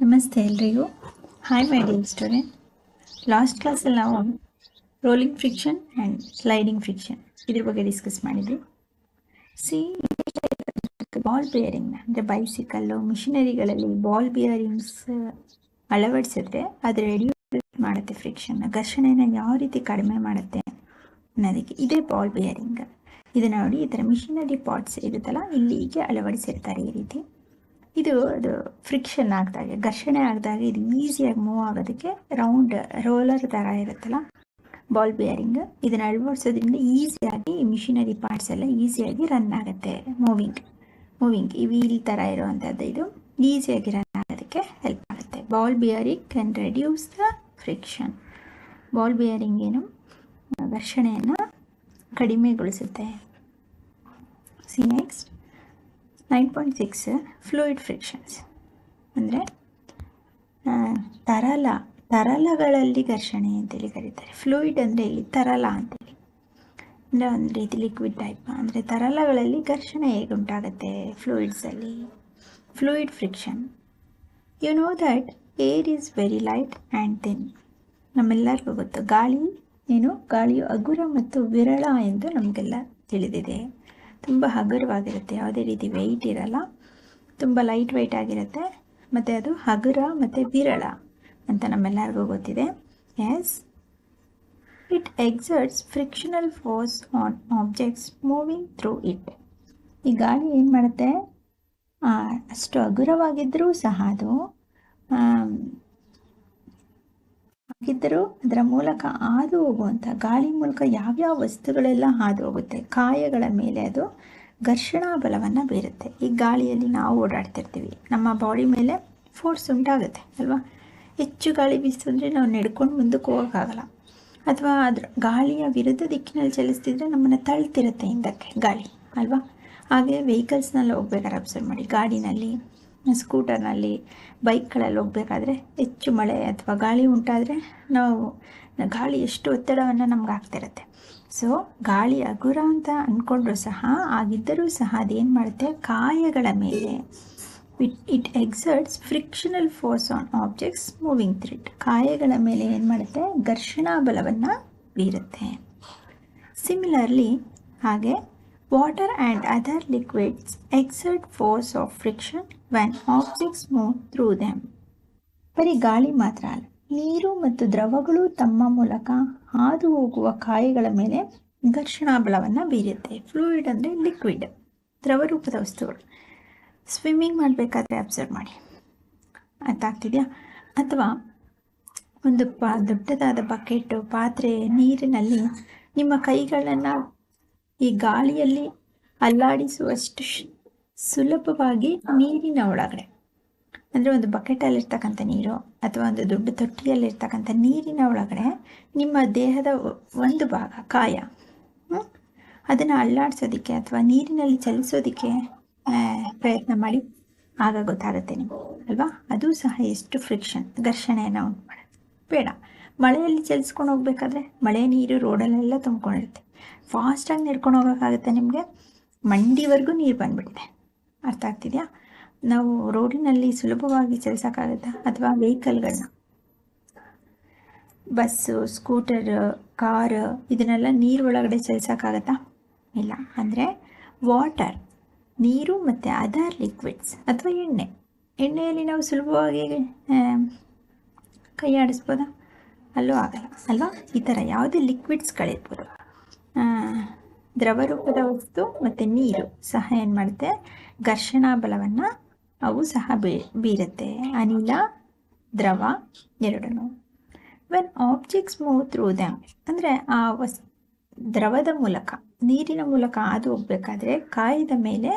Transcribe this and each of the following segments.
ನಮಸ್ತೆ ಎಲ್ರಿಗೂ. Hi my dear student last ಕ್ಲಾಸಲ್ಲಿ ನಾವು rolling friction and sliding friction ಇದ್ರ ಬಗ್ಗೆ ಡಿಸ್ಕಸ್ ಮಾಡಿದ್ವಿ. ಸಿ ಬಾಲ್ ಬಿಯರಿಂಗ್ನ ಅಂದರೆ ಬೈಸಿಕಲ್ಲು ಮಿಷಿನರಿಗಳಲ್ಲಿ ಬಾಲ್ ಬಿಯರಿಂಗ್ಸ್ ಅಳವಡಿಸಿದ್ರೆ ಅದು ರೆಡ್ಯೂಸ್ ಮಾಡುತ್ತೆ ಫ್ರಿಕ್ಷನ್ನ ಘರ್ಷಣೆನ ಯಾವ ರೀತಿ ಕಡಿಮೆ ಮಾಡುತ್ತೆ ಅನ್ನೋದಕ್ಕೆ ಇದೇ ಬಾಲ್ ಬಿಯರಿಂಗ್ ಇದು ನೋಡಿ, ಈ ಥರ ಮಿಷಿನರಿ ಪಾರ್ಟ್ಸ್ ಇರುತ್ತಲ್ಲ, ಇಲ್ಲಿಗೆ ಅಳವಡಿಸಿರ್ತಾರೆ ಈ ರೀತಿ. ಇದು ಅದು ಫ್ರಿಕ್ಷನ್ ಆಗ್ದಾಗೆ ಘರ್ಷಣೆ ಆಗ್ದಾಗ ಇದು ಈಸಿಯಾಗಿ ಮೂವ್ ಆಗೋದಕ್ಕೆ ರೌಂಡ್ ರೋಲರ್ ಥರ ಇರುತ್ತಲ್ಲ ಬಾಲ್ ಬಿಯರಿಂಗ್ ಇದನ್ನು ಅಳವಡಿಸೋದ್ರಿಂದ ಈಸಿಯಾಗಿ ಮಿಷಿನರಿ ಪಾರ್ಟ್ಸ್ ಎಲ್ಲ ಈಸಿಯಾಗಿ ರನ್ ಆಗುತ್ತೆ ಮೂವಿಂಗ್ ಮೂವಿಂಗ್ ಈ ವೀಲ್ ಥರ ಇರುವಂಥದ್ದು ಇದು ಈಸಿಯಾಗಿ ರನ್ ಆಗೋದಕ್ಕೆ ಹೆಲ್ಪ್ ಆಗುತ್ತೆ. Ball bearing can reduce the friction ball bearing ಏನು, ಘರ್ಷಣೆಯನ್ನು ಕಡಿಮೆಗೊಳಿಸುತ್ತೆ. See next nine point six fluid frictions. ಅಂದರೆ ತರಲ, ತರಲಗಳಲ್ಲಿ ಘರ್ಷಣೆ ಅಂತೇಳಿ ಕರೀತಾರೆ. ಫ್ಲೂಯಿಡ್ ಅಂದರೆ ಇಲ್ಲಿ ತರಲ ಅಂತೇಳಿ. ಅಂದರೆ ಒಂದು ರೀತಿ ಲಿಕ್ವಿಡ್ ಟೈಪ್ ಅಂದರೆ ತರಲಗಳಲ್ಲಿ ಘರ್ಷಣೆ ಹೇಗೆ ಉಂಟಾಗುತ್ತೆ ಫ್ಲೂಯಿಡ್ಸಲ್ಲಿ? Fluid friction. You know that air is very light and thin ನಮ್ಮೆಲ್ಲರಿಗೂ ಗೊತ್ತು. ಗಾಳಿ ಏನು? ಗಾಳಿಯು ಹಗುರ ಮತ್ತು ವಿರಳ ಎಂದು ನಮಗೆಲ್ಲ ತಿಳಿದಿದೆ. ತುಂಬ ಹಗುರವಾಗಿರುತ್ತೆ, ಯಾವುದೇ ರೀತಿ ವೆಯ್ಟ್ ಇರಲ್ಲ. ತುಂಬ ಲೈಟ್ ವೆಯ್ಟ್ ಆಗಿರುತ್ತೆ. ಮತ್ತು ಅದು ಹಗುರ ಮತ್ತು ವಿರಳ ಅಂತ ನಮ್ಮೆಲ್ಲರಿಗೂ ಗೊತ್ತಿದೆ. Yes it exerts frictional force on objects moving through it ಈ ಗಾಳಿ ಏನು ಮಾಡುತ್ತೆ? ಅಷ್ಟು ಹಗುರವಾಗಿದ್ದರೂ ಸಹ ಅದು ಹಾಗಿದ್ದರೂ ಅದರ ಮೂಲಕ ಹಾದು ಹೋಗುವಂಥ, ಗಾಳಿ ಮೂಲಕ ಯಾವ್ಯಾವ ವಸ್ತುಗಳೆಲ್ಲ ಹಾದು ಹೋಗುತ್ತೆ, ಕಾಯಗಳ ಮೇಲೆ ಅದು ಘರ್ಷಣಾ ಬಲವನ್ನು ಬೀರುತ್ತೆ. ಈ ಗಾಳಿಯಲ್ಲಿ ನಾವು ಓಡಾಡ್ತಿರ್ತೀವಿ. ನಮ್ಮ ಬಾಡಿ ಮೇಲೆ ಫೋರ್ಸ್ ಉಂಟಾಗುತ್ತೆ, ಅಲ್ವಾ? ಹೆಚ್ಚು ಗಾಳಿ ಬೀಸಿದ್ರೆ ನಾವು ನಡ್ಕೊಂಡು ಮುಂದಕ್ಕೆ ಹೋಗೋಕ್ಕಾಗಲ್ಲ. ಅಥವಾ ಅದ್ರ ಗಾಳಿಯ ವಿರುದ್ಧ ದಿಕ್ಕಿನಲ್ಲಿ ಚಲಿಸ್ತಿದ್ರೆ ನಮ್ಮನ್ನು ತಳ್ತಿರುತ್ತೆ ಹಿಂದಕ್ಕೆ ಗಾಳಿ, ಅಲ್ವಾ? ಹಾಗೆ ವೆಹಿಕಲ್ಸ್ನಲ್ಲಿ ಹೋಗ್ಬೇಕಾದ್ರೆ ಅಬ್ಸರ್ವ್ ಮಾಡಿ. ಗಾಡಿನಲ್ಲಿ ಸ್ಕೂಟರ್ನಲ್ಲಿ ಬೈಕ್ಗಳಲ್ಲಿ ಹೋಗಬೇಕಾದ್ರೆ ಹೆಚ್ಚು ಮಳೆ ಅಥವಾ ಗಾಳಿ ಉಂಟಾದರೆ ನಾವು ಗಾಳಿ ಎಷ್ಟು ಒತ್ತಡವನ್ನು ನಮ್ಗೆ ಆಗ್ತಿರುತ್ತೆ ಸೊ ಗಾಳಿ ಹಗುರ ಅಂತ ಅಂದ್ಕೊಂಡ್ರೂ ಸಹ, ಆಗಿದ್ದರೂ ಸಹ ಅದೇನು ಮಾಡುತ್ತೆ? ಕಾಯಗಳ ಮೇಲೆ. It it exerts frictional force on objects moving through it ಕಾಯಗಳ ಮೇಲೆ ಏನು ಮಾಡುತ್ತೆ? ಘರ್ಷಣಾ ಬಲವನ್ನು ಬೀರುತ್ತೆ. ಸಿಮಿಲರ್ಲಿ ಹಾಗೆ water and other liquids exert force of friction when objects move through them. ಬರೀ ಗಾಳಿ ಮಾತ್ರ ಅಲ್ಲ, ನೀರು ಮತ್ತು ದ್ರವಗಳು ತಮ್ಮ ಮೂಲಕ ಹಾದು ಹೋಗುವ ಕಾಯಿಗಳ ಮೇಲೆ ಘರ್ಷಣಾ ಬಲವನ್ನು ಬೀರುತ್ತೆ. ಫ್ಲೂಯಿಡ್ ಅಂದರೆ ಲಿಕ್ವಿಡ್ ದ್ರವರೂಪದ ವಸ್ತುಗಳು. ಸ್ವಿಮ್ಮಿಂಗ್ ಮಾಡಬೇಕಾದ್ರೆ ಅಬ್ಸರ್ವ್ ಮಾಡಿ. ಅರ್ಥ ಅಥವಾ ಒಂದು ಪ, ದೊಡ್ಡದಾದ ಬಕೆಟು ಪಾತ್ರೆ, ನೀರಿನಲ್ಲಿ ನಿಮ್ಮ ಕೈಗಳನ್ನು ಈ ಗಾಳಿಯಲ್ಲಿ ಅಲ್ಲಾಡಿಸುವಷ್ಟು ಸುಲಭವಾಗಿ ನೀರಿನ ಒಳಗಡೆ, ಅಂದರೆ ಒಂದು ಬಕೆಟಲ್ಲಿರ್ತಕ್ಕಂಥ ನೀರು ಅಥವಾ ಒಂದು ದೊಡ್ಡ ತೊಟ್ಟಿಯಲ್ಲಿರ್ತಕ್ಕಂಥ ನೀರಿನ ಒಳಗಡೆ ನಿಮ್ಮ ದೇಹದ ಒಂದು ಭಾಗ, ಕಾಯ ಅದನ್ನು ಅಲ್ಲಾಡಿಸೋದಕ್ಕೆ ಅಥವಾ ನೀರಿನಲ್ಲಿ ಚಲಿಸೋದಕ್ಕೆ ಪ್ರಯತ್ನ ಮಾಡಿ ಆಗ ಗೊತ್ತಾಗುತ್ತೆ ನಿಮಗೆ, ಅಲ್ವಾ? ಅದು ಸಹ ಎಷ್ಟು ಫ್ರಿಕ್ಷನ್ ಘರ್ಷಣೆಯನ್ನು ಉಂಟು ಮಾಡುತ್ತೆ. ಬೇಡ. ಮಳೆಯಲ್ಲಿ ಚಲಿಸ್ಕೊಂಡು ಹೋಗ್ಬೇಕಾದ್ರೆ ಮಳೆ, ನೀರು ರೋಡಲ್ಲೆಲ್ಲ ತುಂಬ್ಕೊಂಡಿರುತ್ತೆ. ಫಾಸ್ಟಾಗಿ ನಡ್ಕೊಂಡು ಹೋಗೋಕ್ಕಾಗುತ್ತೆ ನಿಮಗೆ. ಮಂಡಿವರೆಗೂ ನೀರು ಬಂದುಬಿಟ್ಟಿದೆ. ಅರ್ಥ ಆಗ್ತಿದೆಯಾ? ನಾವು ರೋಡಿನಲ್ಲಿ ಸುಲಭವಾಗಿ ಚಲಿಸೋಕ್ಕಾಗುತ್ತಾ? ಅಥವಾ ವೆಹಿಕಲ್ಗಳನ್ನ ಬಸ್ಸು, ಸ್ಕೂಟರ್, ಕಾರ್, ಇದನ್ನೆಲ್ಲ ನೀರು ಒಳಗಡೆ ಚಲಿಸೋಕ್ಕಾಗತ್ತಾ? ಇಲ್ಲ. ಅಂದರೆ ವಾಟರ್, ನೀರು ಮತ್ತು ಅದರ್ ಲಿಕ್ವಿಡ್ಸ್ ಅಥವಾ ಎಣ್ಣೆ. ಎಣ್ಣೆಯಲ್ಲಿ ನಾವು ಸುಲಭವಾಗಿ ಕೈ ಆಡಿಸ್ಬೋದಾ? ಅಲ್ಲೂ ಆಗಲ್ಲ. ಅಲ್ವಾ? ಈ ಥರ ಯಾವುದೇ ಲಿಕ್ವಿಡ್ಸ್ಗಳಿರ್ಬೋದು. ದ್ರವರೂಪದ ವಸ್ತು ಮತ್ತು ನೀರು. ಸಹ ಏನು ಮಾಡುತ್ತೆ? ಘರ್ಷಣಾ ಬಲವನ್ನು ಅವು ಸಹ ಬೀ, ಬೀರುತ್ತೆ. ಅನಿಲ, ದ್ರವ ಎರಡೂ when objects move through them ಅಂದರೆ ಆ ವಸ್, ದ್ರವದ ಮೂಲಕ, ನೀರಿನ ಮೂಲಕ ಹಾದು ಹೋಗಬೇಕಾದ್ರೆ ಕಾಯಿದ ಮೇಲೆ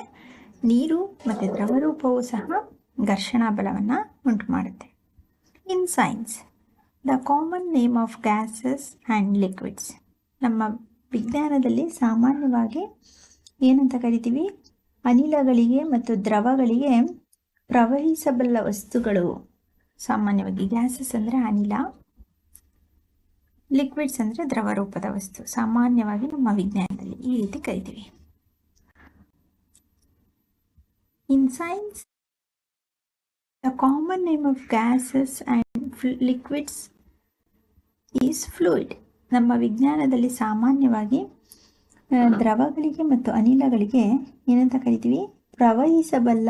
ನೀರು ಮತ್ತು ದ್ರವರೂಪವು ಸಹ ಘರ್ಷಣಾ ಬಲವನ್ನು ಉಂಟು ಮಾಡುತ್ತೆ. In science the common name of gases and liquids ನಮ್ಮ ವಿಜ್ಞಾನದಲ್ಲಿ ಸಾಮಾನ್ಯವಾಗಿ ಏನಂತ ಕರಿತೀವಿ? ಅನಿಲಗಳಿಗೆ ಮತ್ತು ದ್ರವಗಳಿಗೆ ಪ್ರವಹಿಸಬಲ್ಲ ವಸ್ತುಗಳು. ಸಾಮಾನ್ಯವಾಗಿ ಗ್ಯಾಸಸ್ ಅಂದರೆ ಅನಿಲ, ಲಿಕ್ವಿಡ್ಸ್ ಅಂದರೆ ದ್ರವ ರೂಪದ ವಸ್ತು. ಸಾಮಾನ್ಯವಾಗಿ ನಮ್ಮ ವಿಜ್ಞಾನದಲ್ಲಿ ಈ ರೀತಿ ಕರಿತೀವಿ. In science the common name of gases and liquids is fluid ನಮ್ಮ ವಿಜ್ಞಾನದಲ್ಲಿ ಸಾಮಾನ್ಯವಾಗಿ ದ್ರವಗಳಿಗೆ ಮತ್ತು ಅನಿಲಗಳಿಗೆ ಏನಂತ ಕರಿತೀವಿ? ಪ್ರವಹಿಸಬಲ್ಲ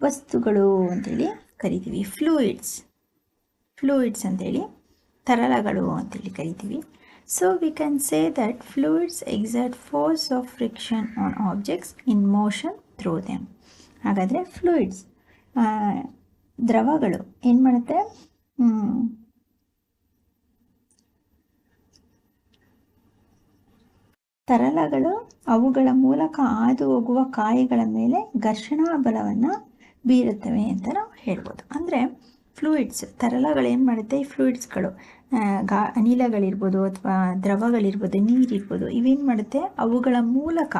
ವಸ್ತುಗಳು ಅಂತೇಳಿ ಕರಿತೀವಿ. ಫ್ಲೂಯಿಡ್ಸ್. ಫ್ಲೂಯಿಡ್ಸ್ ಅಂತೇಳಿ ತರಳಗಳು ಅಂತೇಳಿ ಕರಿತೀವಿ. So we can say that fluids exert force of friction on objects in motion through them ಹಾಗಾದರೆ ಫ್ಲೂಯಿಡ್ಸ್ ದ್ರವಗಳು ಏನು ಮಾಡುತ್ತೆ? ಹ್ಮ್, ತರಳಗಳು ಅವುಗಳ ಮೂಲಕ ಹಾದು ಹೋಗುವ ಕಾಯಿಗಳ ಮೇಲೆ ಘರ್ಷಣಾ ಬಲವನ್ನು ಬೀರುತ್ತವೆ ಅಂತ ನಾವು ಹೇಳ್ಬೋದು. ಅಂದರೆ ಫ್ಲೂಯಿಡ್ಸ್ ತರಲಗಳು ಏನು ಮಾಡುತ್ತೆ? ಈ ಫ್ಲೂಯಿಡ್ಸ್ಗಳು ಗಾ ಅನಿಲಗಳಿರ್ಬೋದು ಅಥವಾ ದ್ರವಗಳಿರ್ಬೋದು ನೀರಿರ್ಬೋದು ಇವೇನು ಮಾಡುತ್ತೆ? ಅವುಗಳ ಮೂಲಕ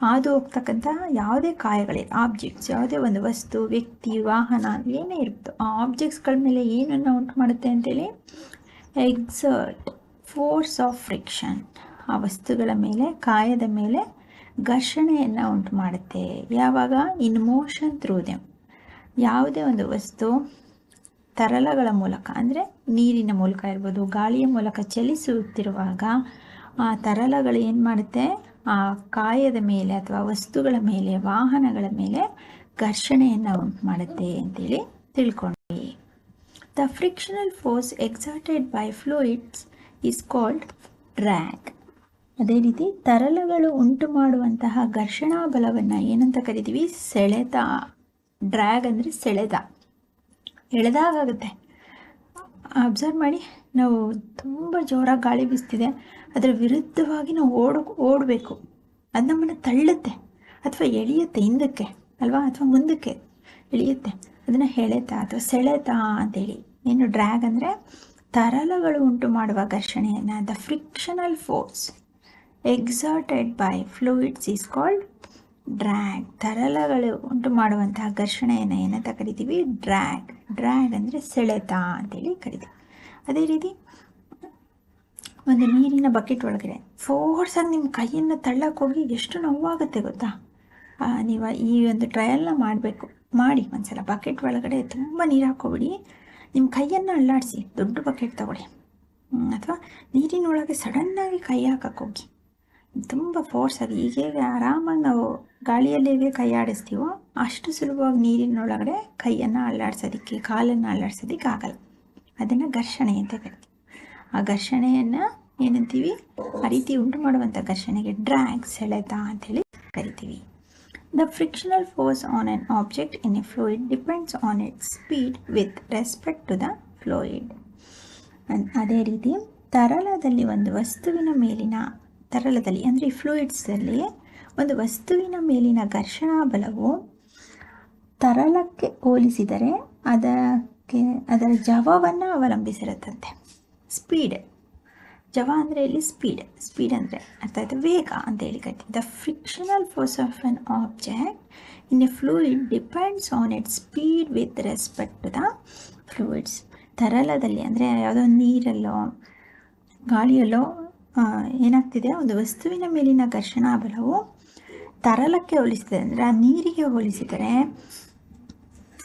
ಹಾದು ಹೋಗ್ತಕ್ಕಂಥ ಯಾವುದೇ ಕಾಯಗಳ ಆಬ್ಜೆಕ್ಟ್ಸ್ ಯಾವುದೇ ಒಂದು ವಸ್ತು ವ್ಯಕ್ತಿ ವಾಹನ ಏನೇ ಇರ್ಬೋದು ಆ ಆಬ್ಜೆಕ್ಟ್ಸ್ಗಳ ಮೇಲೆ ಏನನ್ನು ಉಂಟು ಮಾಡುತ್ತೆ ಅಂತೇಳಿ? ಎಕ್ಸರ್ಟ್ ಫೋರ್ಸ್ ಆಫ್ ಫ್ರಿಕ್ಷನ್ ಆ ವಸ್ತುಗಳ ಮೇಲೆ, ಕಾಯದ ಮೇಲೆ ಘರ್ಷಣೆಯನ್ನು ಉಂಟು ಮಾಡುತ್ತೆ ಯಾವಾಗ? ಇನ್ ಮೋಷನ್ ಥ್ರೂ ದೆಮ್ ಯಾವುದೇ ಒಂದು ವಸ್ತು ತರಲಗಳ ಮೂಲಕ, ಅಂದರೆ ನೀರಿನ ಮೂಲಕ ಇರ್ಬೋದು, ಗಾಳಿಯ ಮೂಲಕ ಚಲಿಸುತ್ತಿರುವಾಗ ಆ ತರಲಗಳು ಏನು ಮಾಡುತ್ತೆ? ಆ ಕಾಯದ ಮೇಲೆ ಅಥವಾ ವಸ್ತುಗಳ ಮೇಲೆ, ವಾಹನಗಳ ಮೇಲೆ ಘರ್ಷಣೆಯನ್ನು ಉಂಟು ಮಾಡುತ್ತೆ ಅಂತೇಳಿ ತಿಳ್ಕೊಂಡ್ವಿ. The frictional force exerted by fluids is called drag ಅದೇ ರೀತಿ ತರಲಗಳು ಉಂಟು ಮಾಡುವಂತಹ ಘರ್ಷಣಾ ಬಲವನ್ನು ಏನಂತ ಕರಿತೀವಿ? ಸೆಳೆತ. ಡ್ರ್ಯಾಗ್ ಅಂದರೆ ಸೆಳೆತ. ಎಳೆದಾಗುತ್ತೆ ಅಬ್ಸರ್ವ್ ಮಾಡಿ. ನಾವು ತುಂಬ ಜೋರಾಗಿ ಗಾಳಿ ಬೀಸ್ತಿದೆ. ಅದರ ವಿರುದ್ಧವಾಗಿ ನಾವು ಓಡ, ಓಡಬೇಕು. ಅದು ನಮ್ಮನ್ನು ತಳ್ಳುತ್ತೆ. ಅಥವಾ ಎಳೆಯುತ್ತೆ ಹಿಂದಕ್ಕೆ, ಅಲ್ವಾ? ಅಥವಾ ಮುಂದಕ್ಕೆ ಎಳೆಯುತ್ತೆ. ಅದನ್ನು ಎಳೆತ ಅಥವಾ ಸೆಳೆತ ಅಂತೇಳಿ. ಏನು ಡ್ರ್ಯಾಗ್ ಅಂದರೆ ತರಲಗಳು ಉಂಟು ಮಾಡುವ ಘರ್ಷಣೆಯನ್ನು the frictional force exerted by fluids is called drag ತರಲಗಳು ಉಂಟು ಮಾಡುವಂತಹ ಘರ್ಷಣೆಯನ್ನು ಏನಂತ ಕರಿತೀವಿ? ಡ್ರ್ಯಾಗ್ ಡ್ರ್ಯಾಗ್ ಅಂದರೆ ಸೆಳೆತ ಅಂತೇಳಿ ಕರಿತೀವಿ. ಅದೇ ರೀತಿ ಒಂದು ನೀರಿನ ಬಕೆಟ್ ಒಳಗಡೆ ಫೋರ್ಸಾಗಿ ನಿಮ್ಮ ಕೈಯನ್ನು ತಳ್ಳಕ್ಕೆ ಹೋಗಿ ಎಷ್ಟು ನೋವಾಗುತ್ತೆ ಗೊತ್ತಾ? ನೀವು ಈ ಒಂದು ಟ್ರಯಲ್ನ ಮಾಡಬೇಕು. ಮಾಡಿ ಒಂದ್ಸಲ ಬಕೆಟ್ ಒಳಗಡೆ ತುಂಬ ನೀರು ಹಾಕೋಬಿಡಿ ನಿಮ್ಮ ಕೈಯನ್ನು ಅಳ್ಳಾಡಿಸಿ ದೊಡ್ಡ ಬಕೆಟ್ ತೊಗೊಳ್ಳಿ. ಅಥವಾ ನೀರಿನೊಳಗೆ ಸಡನ್ನಾಗಿ ಕೈ ಹಾಕಕ್ಕೆ ಹೋಗಿ. ತುಂಬ ಫೋರ್ಸಾಗಿ ಈಗ ಹೇಗೆ ಆರಾಮಾಗಿ ನಾವು ಗಾಳಿಯಲ್ಲಿ ಹೇಗೆ ಕೈ ಆಡಿಸ್ತೀವೋ ಅಷ್ಟು ಸುಲಭವಾಗಿ ನೀರಿನೊಳಗಡೆ ಕೈಯನ್ನು ಅಲ್ಲಾಡ್ಸೋದಕ್ಕೆ, ಕಾಲನ್ನು ಅಲ್ಲಾಡ್ಸೋದಕ್ಕೆ ಆಗಲ್ಲ. ಅದನ್ನು ಘರ್ಷಣೆ ಅಂತ ಕರಿತೀವಿ. ಆ ಘರ್ಷಣೆಯನ್ನು ಏನಂತೀವಿ? ಆ ರೀತಿ ಉಂಟು ಮಾಡುವಂಥ ಘರ್ಷಣೆಗೆ ಡ್ರ್ಯಾಗ್, ಸೆಳೆತ ಅಂಥೇಳಿ ಕರಿತೀವಿ. The frictional force on on object in a fluid depends on it speed with respect to the fluid ಅದೇ ರೀತಿ ತರಳದಲ್ಲಿ ಒಂದು ವಸ್ತುವಿನ ಮೇಲಿನ ತರಳದಲ್ಲಿ, ಅಂದರೆ ಫ್ಲೂಯಿಡ್ಸಲ್ಲಿ ಒಂದು ವಸ್ತುವಿನ ಮೇಲಿನ ಘರ್ಷಣಾ ಬಲವು ತರಳಕ್ಕೆ ಹೋಲಿಸಿದರೆ ಅದಕ್ಕೆ, ಅದರ ಜವವನ್ನು ಅವಲಂಬಿಸಿರುತ್ತಂತೆ. ಸ್ಪೀಡ್ ಜವ ಅಂದರೆ ಇಲ್ಲಿ ಸ್ಪೀಡ್ ಸ್ಪೀಡ್ ಅಂದರೆ ಅರ್ಥ ವೇಗ ಅಂತ ಹೇಳಿ ಕರಿತೀವಿ the frictional force of an object in a fluid depends on it speed with respect to the fluids ತರಳದಲ್ಲಿ ಅಂದರೆ ಯಾವುದೋ ನೀರಲ್ಲೋ, ಗಾಳಿಯಲ್ಲೋ ಏನಾಗ್ತಿದೆ? ಒಂದು ವಸ್ತುವಿನ ಮೇಲಿನ ಘರ್ಷಣಾ ಬಲವು ತರಲಕ್ಕೆ ಹೋಲಿಸಿದೆ. ಅಂದರೆ ಆ ನೀರಿಗೆ ಹೋಲಿಸಿದರೆ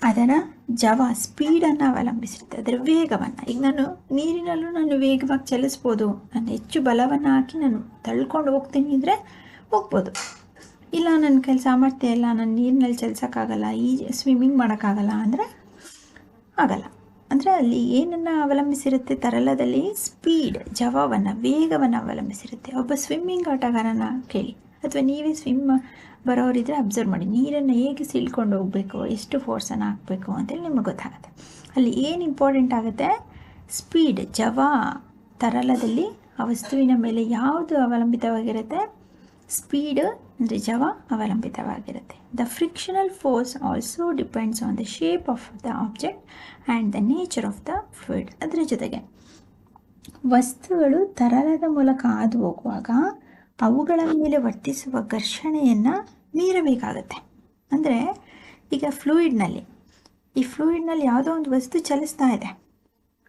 ಅದರ ಜವ ಸ್ಪೀಡನ್ನು ಅವಲಂಬಿಸಿರುತ್ತೆ. ಅದರ ವೇಗವನ್ನು. ಈಗ ನಾನು ನೀರಿನಲ್ಲೂ ನಾನು ವೇಗವಾಗಿ ಚಲಿಸ್ಬೋದು. ನಾನು ಹೆಚ್ಚು ಬಲವನ್ನು ಹಾಕಿ ನಾನು ತಳ್ಕೊಂಡು ಹೋಗ್ತೀನಿ ಅಂದರೆ ಹೋಗ್ಬೋದು. ಇಲ್ಲ, ನನ್ನ ಕೈ ಸಾಮರ್ಥ್ಯ ಇಲ್ಲ. ನಾನು ನೀರಿನಲ್ಲಿ ಚಲಿಸೋಕ್ಕಾಗಲ್ಲ. ಈ ಸ್ವಿಮ್ಮಿಂಗ್ ಮಾಡೋಕ್ಕಾಗಲ್ಲ ಅಂದರೆ ಆಗಲ್ಲ. ಅಂದರೆ ಅಲ್ಲಿ ಏನನ್ನು ಅವಲಂಬಿಸಿರುತ್ತೆ ತರಲದಲ್ಲಿ ಸ್ಪೀಡ್ ಜವವನ್ನು ವೇಗವನ್ನು ಅವಲಂಬಿಸಿರುತ್ತೆ. ಒಬ್ಬ ಸ್ವಿಮ್ಮಿಂಗ್ ಆಟಗಾರನ ಕೇಳಿ. ಅಥವಾ ನೀವೇ ಸ್ವಿಮ್ ಬರೋರಿದ್ರೆ ಅಬ್ಸರ್ವ್ ಮಾಡಿ. ನೀರನ್ನು ಹೇಗೆ ಸೀಳ್ಕೊಂಡು ಹೋಗಬೇಕು? ಎಷ್ಟು ಫೋರ್ಸನ್ನು ಹಾಕಬೇಕು ಅಂತೇಳಿ ನಿಮಗೆ ಗೊತ್ತಾಗುತ್ತೆ. ಅಲ್ಲಿ ಏನು ಇಂಪಾರ್ಟೆಂಟ್ ಆಗುತ್ತೆ? ಸ್ಪೀಡ್ ಜವ ತರಲದಲ್ಲಿ ಆ ವಸ್ತುವಿನ ಮೇಲೆ ಯಾವುದು ಅವಲಂಬಿತವಾಗಿರುತ್ತೆ? ಸ್ಪೀಡ್ ಅಂದರೆ ಜವ ಅವಲಂಬಿತವಾಗಿರುತ್ತೆ. The frictional force also depends on the shape of the object and the nature of the fluid ಅದರ ಜೊತೆಗೆ, ವಸ್ತುಗಳು ತರಲದ ಮೂಲಕ ಹಾದು ಹೋಗುವಾಗ ಅವುಗಳ ಮೇಲೆ ವರ್ತಿಸುವ ಘರ್ಷಣೆಯನ್ನು ಮೀರಬೇಕಾಗತ್ತೆ. ಅಂದರೆ, ಈಗ ಫ್ಲೂಯಿಡ್ನಲ್ಲಿ ಈ ಫ್ಲೂಯಿಡ್ನಲ್ಲಿ ಯಾವುದೋ ಒಂದು ವಸ್ತು ಚಲಿಸ್ತಾ ಇದೆ.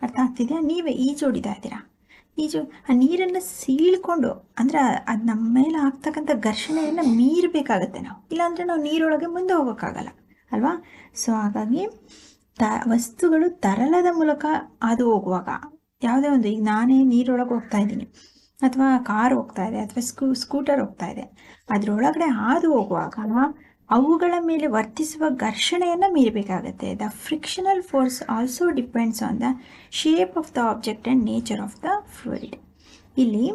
ಅರ್ಥ ಆಗ್ತಿದೆಯಾ? ನೀವೇ ಈಜು ಹೊಡಿತಾ ಇದ್ದೀರಾ ಈಜು ಆ ನೀರನ್ನು ಸೀಳ್ಕೊಂಡು, ಅಂದರೆ ಅದು ನಮ್ಮ ಮೇಲೆ ಆಗ್ತಕ್ಕಂಥ ಘರ್ಷಣೆಯನ್ನು ಮೀರಬೇಕಾಗತ್ತೆ ನಾವು. ಇಲ್ಲಾಂದರೆ ನಾವು ನೀರೊಳಗೆ ಮುಂದೆ ಹೋಗೋಕ್ಕಾಗಲ್ಲ, ಅಲ್ವಾ? ಸೊ ಹಾಗಾಗಿ ತ, ವಸ್ತುಗಳು ತರಲದ ಮೂಲಕ ಅದು ಹೋಗುವಾಗ, ಯಾವುದೇ ಒಂದು, ಈಗ ನಾನೇ ನೀರೊಳಗೆ ಹೋಗ್ತಾ ಇದ್ದೀನಿ, ಅಥವಾ ಕಾರ್ ಹೋಗ್ತಾ ಇದೆ, ಅಥವಾ ಸ್ಕೂ, ಸ್ಕೂಟರ್ ಹೋಗ್ತಾ ಇದೆ, ಅದರೊಳಗಡೆ ಹಾದು ಹೋಗುವಾಗ ಅವುಗಳ ಮೇಲೆ ವರ್ತಿಸುವ ಘರ್ಷಣೆಯನ್ನು ಮೀರಬೇಕಾಗತ್ತೆ. The frictional force also depends on the shape of the object and nature of the fluid ಇಲ್ಲಿ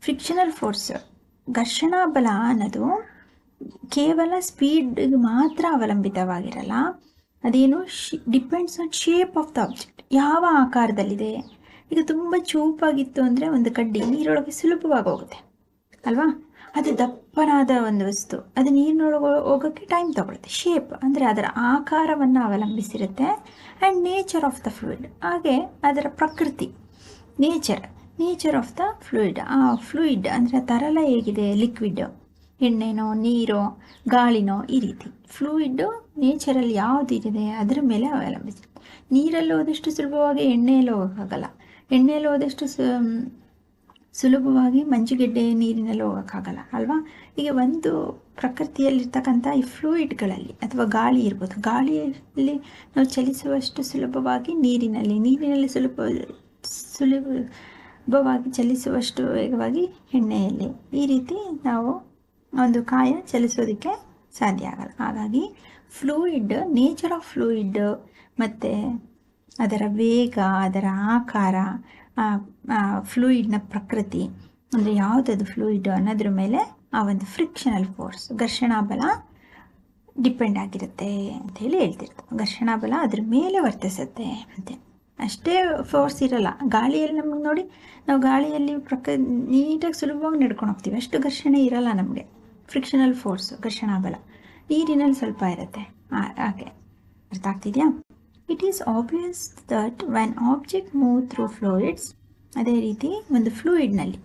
ಫ್ರಿಕ್ಷನಲ್ ಫೋರ್ಸ್ ಘರ್ಷಣಾ ಬಲ ಅನ್ನೋದು ಕೇವಲ ಸ್ಪೀಡ್ಗೆ ಮಾತ್ರ ಅವಲಂಬಿತವಾಗಿರಲ್ಲ. ಅದೇನು? She depends on shape of the object ಯಾವ ಆಕಾರದಲ್ಲಿದೆ? ಈಗ ತುಂಬ ಚೂಪಾಗಿತ್ತು ಅಂದರೆ ಒಂದು ಕಡ್ಡಿ ನೀರೊಳಗೆ ಸುಲಭವಾಗಿ ಹೋಗುತ್ತೆ. ಅಲ್ವಾ? ಅದು ದಪ್ಪನಾದ ಒಂದು ವಸ್ತು. ಅದು ನೀರಿನೊಳಗೆ ಹೋಗೋಕ್ಕೆ ಟೈಮ್ ತಗೊಳುತ್ತೆ. ಶೇಪ್ ಅಂದರೆ ಅದರ ಆಕಾರವನ್ನು ಅವಲಂಬಿಸಿರುತ್ತೆ. And nature of the fluid ಹಾಗೆ ಅದರ ಪ್ರಕೃತಿ. Nature nature of the fluid ಆ ಫ್ಲೂಯಿಡ್ ಅಂದರೆ ತರಲ ಹೇಗಿದೆ? ಲಿಕ್ವಿಡ್ ಎಣ್ಣೆನೋ, ನೀರೋ, ಗಾಳಿನೋ ಈ ರೀತಿ. ಫ್ಲೂಯಿಡ್ಡು ನೇಚರಲ್ಲಿ ಯಾವುದಿದೆ ಅದರ ಮೇಲೆ ಅವಲಂಬಿಸಿ. ನೀರಲ್ಲಿ ಹೋದಷ್ಟು ಸುಲಭವಾಗಿ ಎಣ್ಣೆಯಲ್ಲಿ ಹೋಗೋಕ್ಕಾಗಲ್ಲ. ಎಣ್ಣೆಯಲ್ಲಿ ಹೋದಷ್ಟು ಸುಲಭವಾಗಿ ಮಂಜುಗೆಡ್ಡೆ ನೀರಿನಲ್ಲಿ ಹೋಗೋಕ್ಕಾಗಲ್ಲ, ಅಲ್ವಾ? ಈಗ ಒಂದು ಪ್ರಕೃತಿಯಲ್ಲಿರ್ತಕ್ಕಂಥ ಈ ಫ್ಲೂಯಿಡ್ಗಳಲ್ಲಿ ಅಥವಾ ಗಾಳಿ ಇರ್ಬೋದು, ಗಾಳಿಯಲ್ಲಿ ನಾವು ಚಲಿಸುವಷ್ಟು ಸುಲಭವಾಗಿ ನೀರಿನಲ್ಲಿ ನೀರಿನಲ್ಲಿ ಸುಲಭ, ಸುಲಭವಾಗಿ ಚಲಿಸುವಷ್ಟು ವೇಗವಾಗಿ ಎಣ್ಣೆಯಲ್ಲಿ ಈ ರೀತಿ ನಾವು ಒಂದು ಕಾಯ ಚಲಿಸೋದಕ್ಕೆ ಸಾಧ್ಯ ಆಗಲ್ಲ. ಹಾಗಾಗಿ ಫ್ಲೂಯಿಡ್ ನೇಚರ್ ಆಫ್ ಫ್ಲೂಯಿಡ್ ಮತ್ತು ಅದರ ವೇಗ, ಅದರ ಆಕಾರ ಫ್ಲೂಯಿಡ್ನ ಪ್ರಕೃತಿ. ಅಂದರೆ ಯಾವುದದು ಫ್ಲೂಯಿಡ್ ಅನ್ನೋದ್ರ ಮೇಲೆ ಆ ಒಂದು ಫ್ರಿಕ್ಷನಲ್ ಫೋರ್ಸ್ ಘರ್ಷಣಾ ಬಲ ಡಿಪೆಂಡ್ ಆಗಿರುತ್ತೆ ಅಂಥೇಳಿ ಹೇಳ್ತಿರ್ತಾರೆ ಘರ್ಷಣಾ ಬಲ ಅದ್ರ ಮೇಲೆ ವರ್ತಿಸುತ್ತೆ ಅಂತೆ. ಅಷ್ಟೇ ಫೋರ್ಸ್ ಇರಲ್ಲ. ಗಾಳಿಯಲ್ಲಿ ನಮಗೆ ನೋಡಿ, ನಾವು ಗಾಳಿಯಲ್ಲಿ ಪ್ರಕ, ನೀಟಾಗಿ ಸುಲಭವಾಗಿ ನಡ್ಕೊಂಡು ಹೋಗ್ತೀವಿ. ಅಷ್ಟು ಘರ್ಷಣೆ ಇರಲ್ಲ ನಮಗೆ. ಫ್ರಿಕ್ಷನಲ್ ಫೋರ್ಸ್ ಘರ್ಷಣಾ ಬಲ. ನೀರಿನಲ್ಲಿ ಸ್ವಲ್ಪ ಇರುತ್ತೆ. ಹಾಗೆ. ಅರ್ಥ ಆಗ್ತಿದೆಯಾ? It is obvious that when object move through fluids ಅದೇ ರೀತಿ ಒಂದು ಫ್ಲೂಯಿಡ್ನಲ್ಲಿ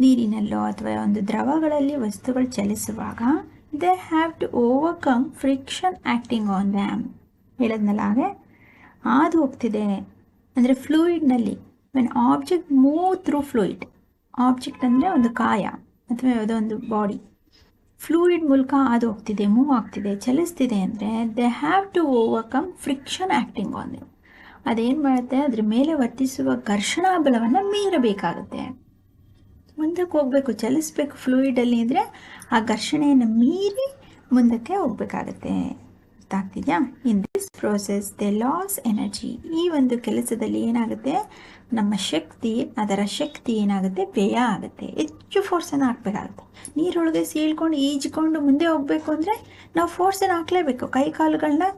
ನೀರಿನಲ್ಲೋ ಅಥವಾ ಒಂದು ದ್ರವಗಳಲ್ಲಿ ವಸ್ತುಗಳು ಚಲಿಸುವಾಗ they have to overcome friction acting on them ಹೇಳದ್ನಲ್ಲ ಹಾಗೆ? ಹಾದು ಹೋಗ್ತಿದೆ. ಅಂದರೆ ಫ್ಲೂಯಿಡ್ನಲ್ಲಿ when object move through fluid object ಅಂದರೆ ಒಂದು ಕಾಯ, ಅಥವಾ ಯಾವುದೋ ಒಂದು ಬಾಡಿ ಫ್ಲೂಯಿಡ್ ಮೂಲಕ ಅದು ಹೋಗ್ತಿದೆ ಮೂವ್ ಆಗ್ತಿದೆ, ಚಲಿಸ್ತಿದೆ ಅಂದರೆ they have to overcome friction acting on ಅದೇನು ಮಾಡುತ್ತೆ? ಅದ್ರ ಮೇಲೆ ವರ್ತಿಸುವ ಘರ್ಷಣಾ ಬಲವನ್ನು ಮೀರಬೇಕಾಗುತ್ತೆ. ಮುಂದಕ್ಕೆ ಹೋಗಬೇಕು, ಚಲಿಸ್ಬೇಕು ಫ್ಲೂಯಿಡಲ್ಲಿ ಅಂದರೆ ಆ ಘರ್ಷಣೆಯನ್ನು ಮೀರಿ ಮುಂದಕ್ಕೆ ಹೋಗಬೇಕಾಗತ್ತೆ. ಅರ್ಥ ಆಗ್ತಿದೆಯಾ in this process they lose energy ಈ ಒಂದು ಕೆಲಸದಲ್ಲಿ ಏನಾಗುತ್ತೆ? ನಮ್ಮ ಶಕ್ತಿ, ಅದರ ಶಕ್ತಿ ಏನಾಗುತ್ತೆ? ವ್ಯಯ ಆಗುತ್ತೆ. ಹೆಚ್ಚು ಫೋರ್ಸನ್ನು ಹಾಕಬೇಕಾಗುತ್ತೆ. ನೀರೊಳಗೆ ಸೀಳ್ಕೊಂಡು, ಈಜ್ಕೊಂಡು ಮುಂದೆ ಹೋಗಬೇಕು ಅಂದರೆ ನಾವು ಫೋರ್ಸನ್ನು ಹಾಕಲೇಬೇಕು. ಕೈ ಕಾಲುಗಳನ್ನ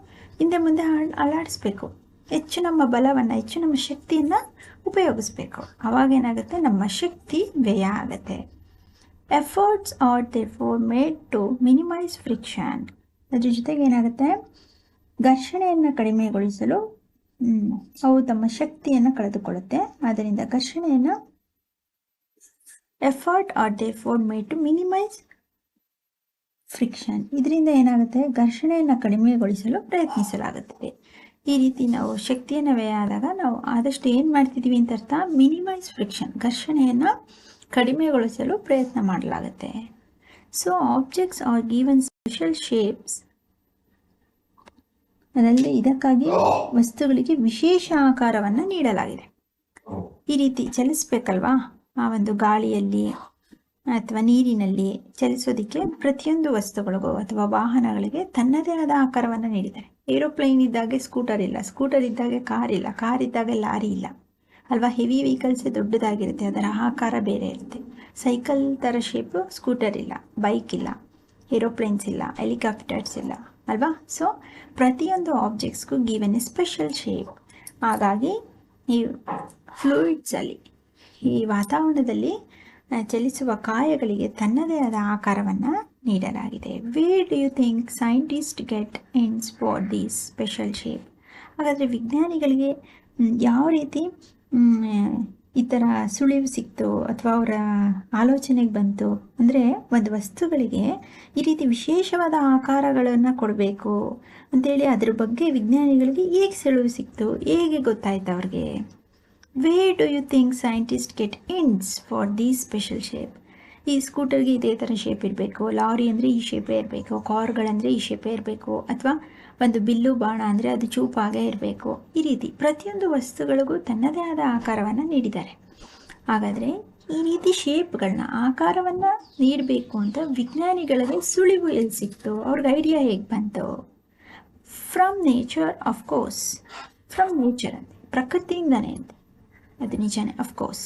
ಹಿಂದೆ ಮುಂದೆ ಅಲ್ಲಾಡಿಸ್ಬೇಕು ಹೆಚ್ಚು ನಮ್ಮ ಬಲವನ್ನು, ಹೆಚ್ಚು ನಮ್ಮ ಶಕ್ತಿಯನ್ನು ಉಪಯೋಗಿಸ್ಬೇಕು. ಅವಾಗ ಏನಾಗುತ್ತೆ? ನಮ್ಮ ಶಕ್ತಿ ವ್ಯಯ ಆಗುತ್ತೆ. Efforts are therefore made to minimise friction ಅದ್ರ ಜೊತೆಗೆ ಏನಾಗುತ್ತೆ? ಘರ್ಷಣೆಯನ್ನು ಕಡಿಮೆಗೊಳಿಸಲು ಅವು ತಮ್ಮ ಶಕ್ತಿಯನ್ನು ಕಳೆದುಕೊಳ್ಳುತ್ತೆ. ಆದ್ದರಿಂದ ಘರ್ಷಣೆಯನ್ನು effort are therefore made to minimise friction ಇದರಿಂದ ಏನಾಗುತ್ತೆ? ಘರ್ಷಣೆಯನ್ನು ಕಡಿಮೆಗೊಳಿಸಲು ಪ್ರಯತ್ನಿಸಲಾಗುತ್ತದೆ. ಈ ರೀತಿ ನಾವು ಶಕ್ತಿಯನ್ನು ವ್ಯಯ ಆದಾಗ ನಾವು ಆದಷ್ಟು ಏನು ಮಾಡ್ತಿದ್ದೀವಿ ಅಂತ ಅರ್ಥ? ಮಿನಿಮೈಸ್ ಫ್ರಿಕ್ಷನ್ ಘರ್ಷಣೆಯನ್ನು ಕಡಿಮೆಗೊಳಿಸಲು ಪ್ರಯತ್ನ ಮಾಡಲಾಗುತ್ತೆ. So objects are given special shapes ಅದಲ್ಲದೆ ಇದಕ್ಕಾಗಿ ವಸ್ತುಗಳಿಗೆ ವಿಶೇಷ ಆಕಾರವನ್ನು ನೀಡಲಾಗಿದೆ. ಈ ರೀತಿ ಚಲಿಸ್ಬೇಕಲ್ವಾ? ಆ ಒಂದು ಗಾಳಿಯಲ್ಲಿ ಅಥವಾ ನೀರಿನಲ್ಲಿ ಚಲಿಸೋದಕ್ಕೆ ಪ್ರತಿಯೊಂದು ವಸ್ತುಗಳಿಗೂ ಅಥವಾ ವಾಹನಗಳಿಗೆ ತನ್ನದೇ ಆದ ಆಕಾರವನ್ನು ನೀಡಿದ್ದಾರೆ. ಏರೋಪ್ಲೇನ್ ಇದ್ದಾಗೆ ಸ್ಕೂಟರ್ ಇಲ್ಲ ಸ್ಕೂಟರ್ ಇದ್ದಾಗೆ ಕಾರ್ ಇಲ್ಲ ಕಾರ್ ಇದ್ದಾಗೆ ಲಾರಿ ಇಲ್ಲ. ಅಲ್ವಾ? ಹೆವಿ ವೆಹಿಕಲ್ಸ್ ದೊಡ್ಡದಾಗಿರುತ್ತೆ. ಅದರ ಆಕಾರ ಬೇರೆ ಇರುತ್ತೆ. ಸೈಕಲ್ ಥರ ಶೇಪು ಸ್ಕೂಟರ್ ಇಲ್ಲ ಬೈಕ್ ಇಲ್ಲ ಏರೋಪ್ಲೇನ್ಸ್ ಇಲ್ಲ ಹೆಲಿಕಾಪ್ಟರ್ಸ್ ಇಲ್ಲ, ಅಲ್ವಾ? ಸೊ ಪ್ರತಿಯೊಂದು ಆಬ್ಜೆಕ್ಟ್ಸ್ಗೂ ಗಿವನ್ ಎ ಸ್ಪೆಷಲ್ ಶೇಪ್ ಹಾಗಾಗಿ, ಈ ಫ್ಲೂಯಿಡ್ಸಲ್ಲಿ ಈ ವಾತಾವರಣದಲ್ಲಿ ಚಲಿಸುವ ಕಾಯಗಳಿಗೆ ತನ್ನದೇ ಆದ ಆಕಾರವನ್ನು ನೀಡಲಾಗಿದೆ. Where do you think scientist get hints for these special shape ಹಾಗಾದರೆ ವಿಜ್ಞಾನಿಗಳಿಗೆ ಯಾವ ರೀತಿ ಈ ಥರ ಸುಳಿವು ಸಿಕ್ತು ಅಥವಾ ಅವರ ಆಲೋಚನೆಗೆ ಬಂತು ಅಂದರೆ ಒಂದು ವಸ್ತುಗಳಿಗೆ ಈ ರೀತಿ ವಿಶೇಷವಾದ ಆಕಾರಗಳನ್ನು ಕೊಡಬೇಕು ಅಂತೇಳಿ ಅದ್ರ ಬಗ್ಗೆ ವಿಜ್ಞಾನಿಗಳಿಗೆ ಹೇಗೆ ಸುಳಿವು ಸಿಕ್ತು, ಹೇಗೆ ಗೊತ್ತಾಯ್ತು ಅವ್ರಿಗೆ? Where do you think scientist get hints for the special shape ಈ ಸ್ಕೂಟರ್ಗೆ ಇದೇ ಥರ ಶೇಪ್ ಇರಬೇಕು ಲಾರಿ ಅಂದರೆ ಈ ಶೇಪೇ ಇರಬೇಕು ಕಾರ್ಗಳಂದರೆ ಈ ಶೇಪೇ ಇರಬೇಕು, ಅಥವಾ ಒಂದು ಬಿಲ್ಲು ಬಾಣ ಅಂದರೆ ಅದು ಚೂಪಾಗೇ ಇರಬೇಕು. ಈ ರೀತಿ ಪ್ರತಿಯೊಂದು ವಸ್ತುಗಳಿಗೂ ತನ್ನದೇ ಆದ ಆಕಾರವನ್ನು ನೀಡಿದ್ದಾರೆ. ಹಾಗಾದರೆ ಈ ರೀತಿ ಶೇಪ್ಗಳನ್ನ ಆಕಾರವನ್ನು ನೀಡಬೇಕು ಅಂತ ವಿಜ್ಞಾನಿಗಳಿಗೆ ಸುಳಿವು ಎಲ್ಲಿ ಸಿಕ್ತು? ಅವ್ರಿಗೆ ಐಡಿಯಾ ಹೇಗೆ ಬಂತು? From nature of course from nature ಅಂತ, ಪ್ರಕೃತಿಯಿಂದನೇ ಅಂತ. ಅದು ನಿಜನೇ of course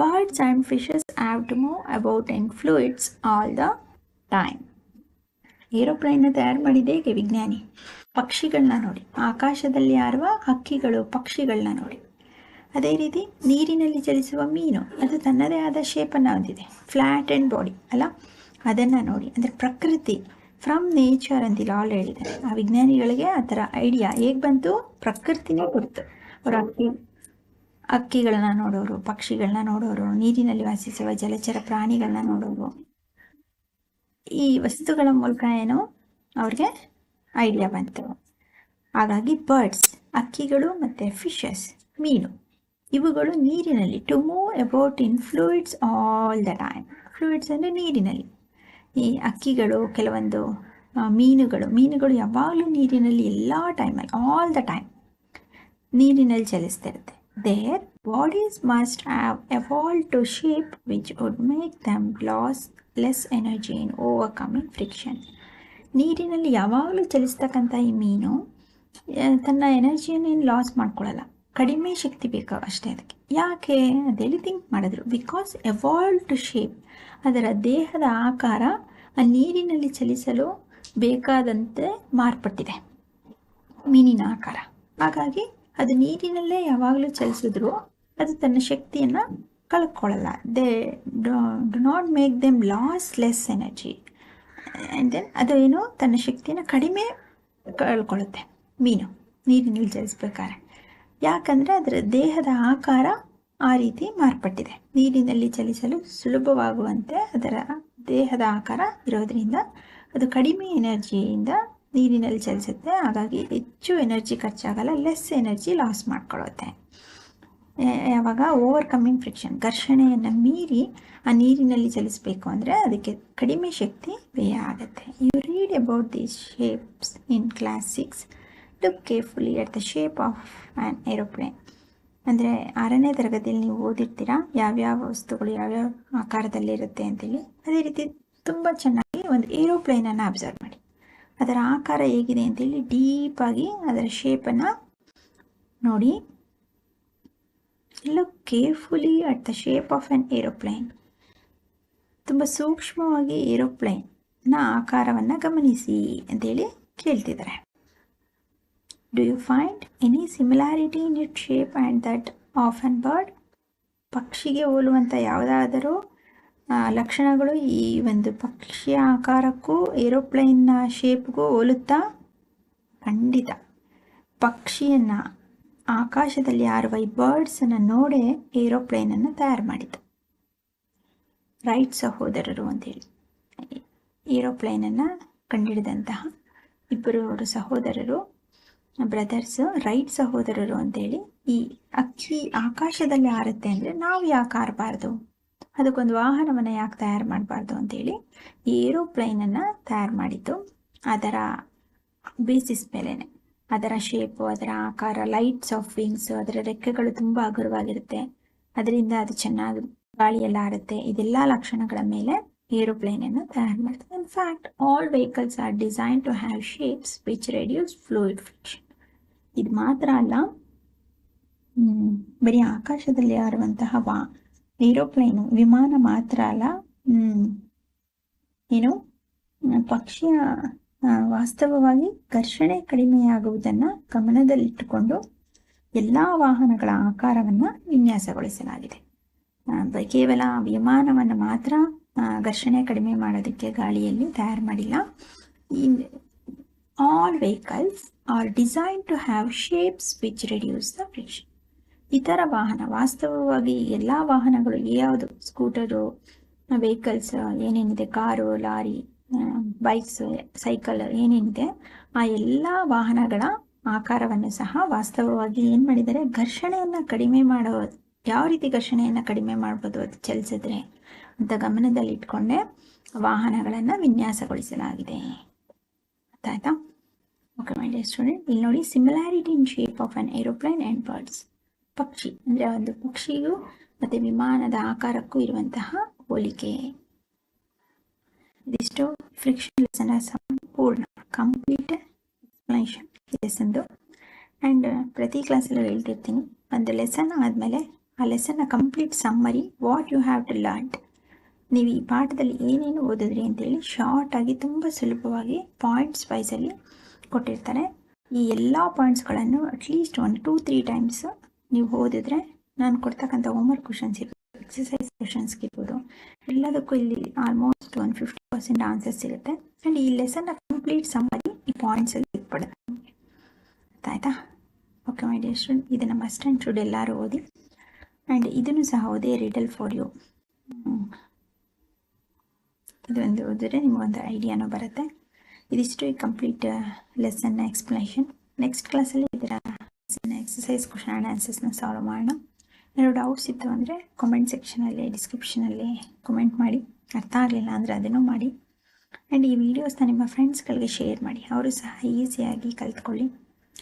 birds and fishes have to move about in fluids all the time ಏರೋಪ್ಲೇನ್ನ ತಯಾರು ಮಾಡಿದೆ ಹೇಗೆ ವಿಜ್ಞಾನಿ ಪಕ್ಷಿಗಳನ್ನ ನೋಡಿ. ಆಕಾಶದಲ್ಲಿ ಹಾರುವ ಹಕ್ಕಿಗಳು ಪಕ್ಷಿಗಳನ್ನ ನೋಡಿ. ಅದೇ ರೀತಿ ನೀರಿನಲ್ಲಿ ಚಲಿಸುವ ಮೀನು, ಅದು ತನ್ನದೇ ಆದ ಶೇಪನ್ನು ಹೊಂದಿದೆ. ಫ್ಲ್ಯಾಟ್ ಆ್ಯಂಡ್ ಬಾಡಿ, ಅಲ್ಲ? ಅದನ್ನು ನೋಡಿ. ಅಂದರೆ ಪ್ರಕೃತಿ, ಫ್ರಮ್ ನೇಚರ್ ಅಂತಿಲ್ಲ ಆಲ್ ಹೇಳಿದ್ದಾರೆ. ಆ ವಿಜ್ಞಾನಿಗಳಿಗೆ ಆ ಥರ ಐಡಿಯಾ ಹೇಗೆ ಬಂತು? ಪ್ರಕೃತಿನೇ ಕೊಡ್ತು ಅವರು ಹಕ್ಕಿ ಹಕ್ಕಿಗಳನ್ನ ನೋಡೋರು, ಪಕ್ಷಿಗಳನ್ನ ನೋಡೋರು, ನೀರಿನಲ್ಲಿ ವಾಸಿಸುವ ಜಲಚರ ಪ್ರಾಣಿಗಳನ್ನ ನೋಡೋರು. ಈ ವಸ್ತುಗಳ ಮೂಲಕ ಏನು ಅವ್ರಿಗೆ ಐಡಿಯಾ ಬಂತು. ಹಾಗಾಗಿ ಬರ್ಡ್ಸ್ ಅಕ್ಕಿಗಳು ಮತ್ತು ಫಿಶಸ್ ಮೀನು, ಇವುಗಳು ನೀರಿನಲ್ಲಿ to move about in fluids all the time fluids ಅಂದರೆ ನೀರಿನಲ್ಲಿ. ಈ ಅಕ್ಕಿಗಳು, ಕೆಲವೊಂದು ಮೀನುಗಳು ಮೀನುಗಳು ಯಾವಾಗಲೂ ನೀರಿನಲ್ಲಿ ಎಲ್ಲ ಟೈಮಲ್ಲಿ ಆಲ್ ದ ಟೈಮ್ ನೀರಿನಲ್ಲಿ ಚಲಿಸ್ತಿರುತ್ತೆ. Their bodies must have evolved to shape which would make them lose less energy in overcoming friction ನೀರಿನಲ್ಲಿ ಯಾವಾಗಲೂ ಚಲಿಸ್ತಕ್ಕಂಥ ಈ ಮೀನು ತನ್ನ ಎನರ್ಜಿಯನ್ನು ಏನು ಲಾಸ್ ಮಾಡ್ಕೊಳ್ಳಲ್ಲ ಕಡಿಮೆ ಶಕ್ತಿ ಬೇಕು ಅಷ್ಟೇ ಅದಕ್ಕೆ. ಯಾಕೆ ಅಂತೇಳಿ ಥಿಂಕ್ ಮಾಡಿದ್ರು? ಬಿಕಾಸ್ ಎವಾಲ್ವ್ ಟು ಶೇಪ್ ಅದರ ದೇಹದ ಆಕಾರ ಆ ನೀರಿನಲ್ಲಿ ಚಲಿಸಲು ಬೇಕಾದಂತೆ ಮಾರ್ಪಟ್ಟಿದೆ. ಮೀನಿನ ಆಕಾರ. ಹಾಗಾಗಿ ಅದು ನೀರಿನಲ್ಲೇ ಯಾವಾಗಲೂ ಚಲಿಸಿದ್ರು ಅದು ತನ್ನ ಶಕ್ತಿಯನ್ನು ಕಳ್ಕೊಳ್ಳಲ್ಲ. They do not make them lose less energy and then ಅದು ಏನು? ತನ್ನ ಶಕ್ತಿನ ಕಡಿಮೆ ಕಳ್ಕೊಳ್ಳುತ್ತೆ. ಮೀನು ನೀರಿನಲ್ಲಿ ಚಲಿಸ್ಬೇಕಾದ್ರೆ ಯಾಕಂದರೆ ಅದರ ದೇಹದ ಆಕಾರ ಆ ರೀತಿ ಮಾರ್ಪಟ್ಟಿದೆ. ನೀರಿನಲ್ಲಿ ಚಲಿಸಲು ಸುಲಭವಾಗುವಂತೆ ಅದರ ದೇಹದ ಆಕಾರ ಇರೋದರಿಂದ ಅದು ಕಡಿಮೆ ಎನರ್ಜಿಯಿಂದ ನೀರಿನಲ್ಲಿ ಚಲಿಸುತ್ತೆ ಹಾಗಾಗಿ ಹೆಚ್ಚು ಎನರ್ಜಿ ಖರ್ಚಾಗಲ್ಲ ಲೆಸ್ ಎನರ್ಜಿ ಲಾಸ್ ಮಾಡ್ಕೊಳ್ಳುತ್ತೆ. ಯಾವಾಗ ಓವರ್ ಕಮ್ಮಿಂಗ್ ಫ್ರಿಕ್ಷನ್ ಘರ್ಷಣೆಯನ್ನು ಮೀರಿ ಆ ನೀರಿನಲ್ಲಿ ಚಲಿಸಬೇಕು ಅಂದರೆ ಅದಕ್ಕೆ ಕಡಿಮೆ ಶಕ್ತಿ ವ್ಯಯ ಆಗುತ್ತೆ. You read about these shapes in class six look carefully at the shape of an aeroplane ಅಂದರೆ ಆರನೇ ತರಗತಿಯಲ್ಲಿ ನೀವು ಓದಿರ್ತೀರಾ? ಯಾವ್ಯಾವ ವಸ್ತುಗಳು ಯಾವ್ಯಾವ ಆಕಾರದಲ್ಲಿರುತ್ತೆ ಅಂತೇಳಿ. ಅದೇ ರೀತಿ ತುಂಬ ಚೆನ್ನಾಗಿ ಒಂದು ಏರೋಪ್ಲೇನನ್ನು ಅಬ್ಸರ್ವ್ ಮಾಡಿ. ಅದರ ಆಕಾರ ಹೇಗಿದೆ ಅಂತೇಳಿ ಡೀಪಾಗಿ ಅದರ ಶೇಪನ್ನು ನೋಡಿ look carefully at the shape of an aeroplane ತುಂಬ ಸೂಕ್ಷ್ಮವಾಗಿ ಏರೋಪ್ಲೇನ್ನ ಆಕಾರವನ್ನು ಗಮನಿಸಿ ಅಂತೇಳಿ ಕೇಳ್ತಿದ್ದಾರೆ. Do you find any similarity in it shape and that of an bird ಪಕ್ಷಿಗೆ ಹೋಲುವಂಥ ಯಾವುದಾದರೂ ಲಕ್ಷಣಗಳು ಈ ಒಂದು ಪಕ್ಷಿಯ ಆಕಾರಕ್ಕೂ ಏರೋಪ್ಲೇನ್ನ ಶೇಪ್ಗೂ ಹೋಲುತ್ತಾ? ಖಂಡಿತ. ಪಕ್ಷಿಯನ್ನು ಆಕಾಶದಲ್ಲಿ ಹಾರುವ ಈ ಬರ್ಡ್ಸನ್ನು ನೋಡೇ ಏರೋಪ್ಲೇನನ್ನು ತಯಾರು ಮಾಡಿತು ರೈಟ್ ಸಹೋದರರು ಅಂತೇಳಿ ಏರೋಪ್ಲೇನನ್ನು ಕಂಡಿಡಿದಂತಹ ಇಬ್ಬರು ಸಹೋದರರು ಬ್ರದರ್ಸ್ ರೈಟ್ ಸಹೋದರರು ಅಂತೇಳಿ ಈ ಅಕ್ಕಿ ಆಕಾಶದಲ್ಲಿ ಹಾರುತ್ತೆ ಅಂದರೆ ನಾವು ಯಾಕೆ ಹಾರಬಾರ್ದು ಅದಕ್ಕೊಂದು ವಾಹನವನ್ನು ಯಾಕೆ ತಯಾರು ಮಾಡಬಾರ್ದು ಅಂತೇಳಿ ಏರೋಪ್ಲೈನನ್ನು ತಯಾರು ಮಾಡಿತು ಅದರ ಬೇಸಿಸ್ ಮೇಲೇ ಅದರ ಶೇಪು ಅದರ ಆಕಾರ ಲೈಟ್ಸ್ ಆಫ್ ವಿಂಗ್ಸ್ ಅದರ ರೆಕ್ಕೆಗಳು ತುಂಬ ಹಗುರವಾಗಿರುತ್ತೆ. ಅದರಿಂದ ಅದು ಚೆನ್ನಾಗಿ ಗಾಳಿಯೆಲ್ಲ ಆರುತ್ತೆ ಇದೆಲ್ಲ ಲಕ್ಷಣಗಳ ಮೇಲೆ ಏರೋಪ್ಲೇನನ್ನು ತಯಾರು ಮಾಡ್ತದೆ. In fact all vehicles are design to have shapes which reduce fluid friction ಇದು ಮಾತ್ರ ಅಲ್ಲ ಬರೀ ಆಕಾಶದಲ್ಲಿ ಆರುವಂತಹ ವಾ, ಏರೋಪ್ಲೇನು, ವಿಮಾನ ಮಾತ್ರ ಅಲ್ಲ ಏನು, ಪಕ್ಷಿಯ ವಾಸ್ತವವಾಗಿ ಘರ್ಷಣೆ ಕಡಿಮೆಯಾಗುವುದನ್ನು ಗಮನದಲ್ಲಿಟ್ಟುಕೊಂಡು ಎಲ್ಲ ವಾಹನಗಳ ಆಕಾರವನ್ನು ವಿನ್ಯಾಸಗೊಳಿಸಲಾಗಿದೆ. ಕೇವಲ ವಿಮಾನವನ್ನು ಮಾತ್ರ ಘರ್ಷಣೆ ಕಡಿಮೆ ಮಾಡೋದಕ್ಕೆ ಗಾಳಿಯಲ್ಲಿ ತಯಾರು ಮಾಡಿಲ್ಲ. All vehicles are design to have shapes which reduce the friction ಇತರ ವಾಹನ, ವಾಸ್ತವವಾಗಿ ಎಲ್ಲ ವಾಹನಗಳು, ಯಾವುದು, ಸ್ಕೂಟರು ವೆಹಿಕಲ್ಸ್ ಏನೇನಿದೆ, ಕಾರು, ಲಾರಿ ಬೈಕ್ಸ್, ಸೈಕಲ್ ಏನೇನಿದೆ, ಆ ಎಲ್ಲ ವಾಹನಗಳ ಆಕಾರವನ್ನು ಸಹ ವಾಸ್ತವವಾಗಿ ಏನು ಮಾಡಿದ್ದಾರೆ, ಘರ್ಷಣೆಯನ್ನು ಕಡಿಮೆ ಮಾಡೋ, ಯಾವ ರೀತಿ ಘರ್ಷಣೆಯನ್ನು ಕಡಿಮೆ ಮಾಡ್ಬೋದು ಅದು ಚಲಿಸಿದ್ರೆ ಅಂತ ಗಮನದಲ್ಲಿಟ್ಕೊಂಡೆ ವಾಹನಗಳನ್ನು ವಿನ್ಯಾಸಗೊಳಿಸಲಾಗಿದೆ. ಗೊತ್ತಾಯ್ತಾ ಓಕೆ ಮೈ ಡಿಯರ್ ಸ್ಟೂಡೆಂಟ್ ಇಲ್ಲಿ ನೋಡಿ similarity in shape of an aeroplane and birds ಪಕ್ಷಿ, ಅಂದರೆ ಒಂದು ಪಕ್ಷಿಗೂ ಮತ್ತು ವಿಮಾನದ ಆಕಾರಕ್ಕೂ ಇರುವಂತಹ ಹೋಲಿಕೆ. ಇದಿಷ್ಟು ಫ್ರಿಕ್ಷನ್ ಆ ಸಂಪೂರ್ಣ ಕಂಪ್ಲೀಟ್ ಎಕ್ಸ್ಪ್ಲನೇಷನ್. ಲೆಸನ್ದು ಆ್ಯಂಡ್ ಪ್ರತಿ ಕ್ಲಾಸಲ್ಲೂ ಹೇಳ್ತಿರ್ತೀನಿ, ಒಂದು ಲೆಸನ್ ಆದಮೇಲೆ ಆ ಲೆಸನ್ನ complete summary what you have to learn ನೀವು ಈ ಪಾಠದಲ್ಲಿ ಏನೇನು ಓದಿದ್ರಿ ಅಂತೇಳಿ ಶಾರ್ಟಾಗಿ ತುಂಬ ಸುಲಭವಾಗಿ ಪಾಯಿಂಟ್ಸ್ ವೈಸಲ್ಲಿ ಕೊಟ್ಟಿರ್ತಾರೆ. ಈ ಎಲ್ಲ ಪಾಯಿಂಟ್ಸ್ಗಳನ್ನು ಅಟ್ಲೀಸ್ಟ್ ಒಂದು ಟೂ ತ್ರೀ ಟೈಮ್ಸ್ ನೀವು ಓದಿದ್ರೆ ನಾನು ಕೊಡ್ತಕ್ಕಂಥ ಹೋಮ್ವರ್ಕ್ ಕ್ವಶನ್ಸ್ ಇರ್ಬೋದು. ಎಕ್ಸಸೈಸ್ ಸೆಷನ್ಸ್ ಇರ್ಬೋದು. ಎಲ್ಲದಕ್ಕೂ ಇಲ್ಲಿ almost one fifty percent answers ಸಿಗುತ್ತೆ. ಆ್ಯಂಡ್ ಈ ಲೆಸನ್ನ ಕಂಪ್ಲೀಟ್ ಸಮ್ಮರಿ ಈ ಪಾಯಿಂಟ್ಸಲ್ಲಿ ಸಿಕ್ಬಿಡುತ್ತೆ ನಿಮಗೆ ಆಯ್ತಾ? ಓಕೆ ಮೈ ಡಿಯರ್ ಸ್ಟೂಡೆಂಟ್ ಇದನ್ನು ಮಸ್ಟ್ ಆ್ಯಂಡ್ ಶುಡ್ ಎಲ್ಲರೂ ಓದಿ. ಆ್ಯಂಡ್ ಇದನ್ನು ಸಹ ಓದಿ ರೀಡಲ್ ಫಾರ್ ಯು ಇದೊಂದು ಓದಿದ್ರೆ ನಿಮಗೊಂದು ಐಡಿಯಾನೂ ಬರುತ್ತೆ. ಇದಿಷ್ಟು ಈ ಕಂಪ್ಲೀಟ್ ಲೆಸನ್ನ ಎಕ್ಸ್ಪ್ಲನೇಷನ್ ನೆಕ್ಸ್ಟ್ ಕ್ಲಾಸಲ್ಲಿ ಇದರ ಎಕ್ಸಸೈಸ್ ಕ್ವಶನ್ ಆ್ಯಂಡ್ ಆನ್ಸರ್ಸ್ನ ಸಾಲ್ವ್ ಮಾಡೋಣ. ಏನಾದ್ರು ಡೌಟ್ಸ್ ಇತ್ತು ಅಂದರೆ ಕಾಮೆಂಟ್ ಸೆಕ್ಷನಲ್ಲಿ ಡಿಸ್ಕ್ರಿಪ್ಷನಲ್ಲಿ ಕಮೆಂಟ್ ಮಾಡಿ. ಅರ್ಥ ಆಗಲಿಲ್ಲ ಅಂದರೆ ಅದನ್ನು ಮಾಡಿ. ಆ್ಯಂಡ್ ಈ ವಿಡಿಯೋಸ್ನ ನಿಮ್ಮ ಫ್ರೆಂಡ್ಸ್ಗಳಿಗೆ ಶೇರ್ ಮಾಡಿ. ಅವರು ಸಹ ಈಸಿಯಾಗಿ ಕಲ್ತ್ಕೊಳ್ಳಿ.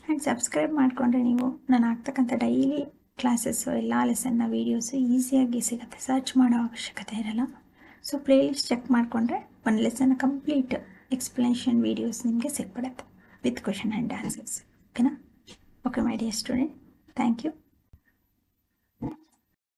ಆ್ಯಂಡ್ ಸಬ್ಸ್ಕ್ರೈಬ್ ಮಾಡಿಕೊಂಡ್ರೆ ನೀವು ನಾನು ಆಗ್ತಕ್ಕಂಥ ಡೈಲಿ ಕ್ಲಾಸಸ್ಸು ಎಲ್ಲ ಲೆಸನ್ನ ವೀಡಿಯೋಸು ಈಸಿಯಾಗಿ ಸಿಗುತ್ತೆ. ಸರ್ಚ್ ಮಾಡೋ ಅವಶ್ಯಕತೆ ಇರಲ್ಲ. ಸೊ ಪ್ಲೇಲಿಸ್ಟ್ ಚೆಕ್ ಮಾಡಿಕೊಂಡ್ರೆ ಒಂದು ಲೆಸನ್ನ ಕಂಪ್ಲೀಟ್ ಎಕ್ಸ್ಪ್ಲನೇಷನ್ ವೀಡಿಯೋಸ್ ನಿಮಗೆ ಸಿಕ್ಬಿಡುತ್ತೆ ವಿತ್ ಕ್ವೆಶನ್ ಆ್ಯಂಡ್ ಆನ್ಸರ್ಸ್ ಓಕೆನಾ okay my dear student thank you